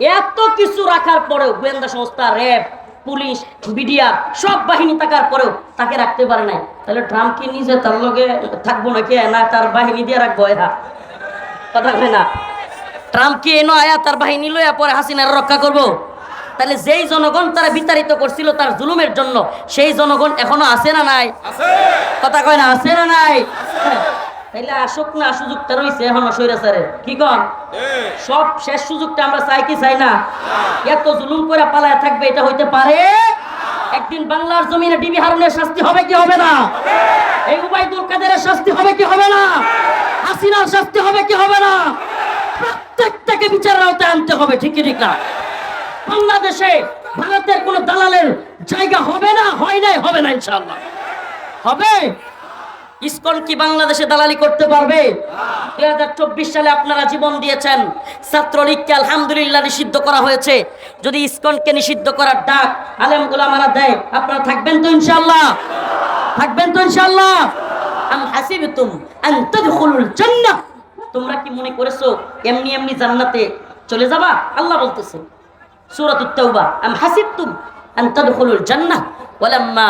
এত কিছু রাখার পরেও গোয়েন্দা সংস্থা র্যাব পুলিশ বিডিআর সব বাহিনী থাকার পরেও তাকে রাখতে পারে নাই। তাহলে ট্রাম্প কি নিজে তার লগে থাকব নাকি? না তার বাহিনী দিয়ে রাখব এরা কথা হয় না। ট্রাম্প কি এনো আয়া তার বাহিনী লইয়া পরে হাসিনার রক্ষা করব? তাহলে যেই জনগণ তারা বিতাড়িত করছিল তার জুলুমের জন্য সেই জনগণ এখনও আছে না নাই? কথা কয় না আছে না নাই? তাইলে আসুক না সুযোগটা রয়েছে এখনও সৈরাচারে কি কন? সব শেষ সুযোগটা আমরা চাই কি চাই না? এত জুলুম করে পালায় থাকবে এটা হইতে পারে? একদিন বাংলার জমিনে ডিবি হারুনের শাস্তি হবে কি হবে না? এই উবাইদুল কাদেরের শাস্তি হবে কি হবে না? হাসিনার শাস্তি হবে কি হবে না? প্রত্যেকটাকে বিচারের আওতায় আনতে হবে ঠিক ঠিক না? বাংলাদেশে ভারতের কোন দালালের জায়গা হবে না হয় নাই হবে না ইনশাআল্লাহ। হবে? ইসকন কি বাংলাদেশে দালালি করতে পারবে? দুই হাজার চব্বিশ সালে আপনারা জীবন দিয়েছেন। ছাত্রলীগকে আলহামদুলিল্লাহ নিষিদ্ধ করা হয়েছে। যদি ইসকনকে নিষিদ্ধ করার ডাক আলেম গুলামারা দেয়, আপনারা থাকবেন তো ইনশাল্লাহ থাকবেন তো ইনশাল্লাহ আম তোমরা কি মনে করেছ, এমনি এমনি জান্নাতে চলে যাবা? আল্লাহ বলতেছে, সূরাতুত তাওবা, আম হাসিবতুম আন তাদখুলুল জান্নাহ। ওয়ালাম্মা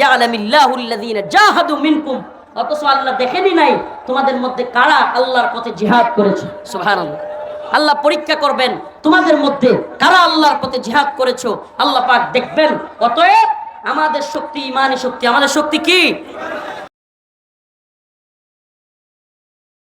ইয়ালামিল্লাহু আল্লাযীনা জাহাদু মিনকুম। অথচ আল্লাহ দেখেনি নাই তোমাদের মধ্যে কারা আল্লাহর পথে জিহাদ করেছে। সোহান আল্লাহ পরীক্ষা করবেন তোমাদের মধ্যে কারা আল্লাহর পথে জিহাদ করেছ? আল্লাহ পাক দেখবেন। অতএব আমাদের শক্তি ইমানি শক্তি আমাদের শক্তি কি?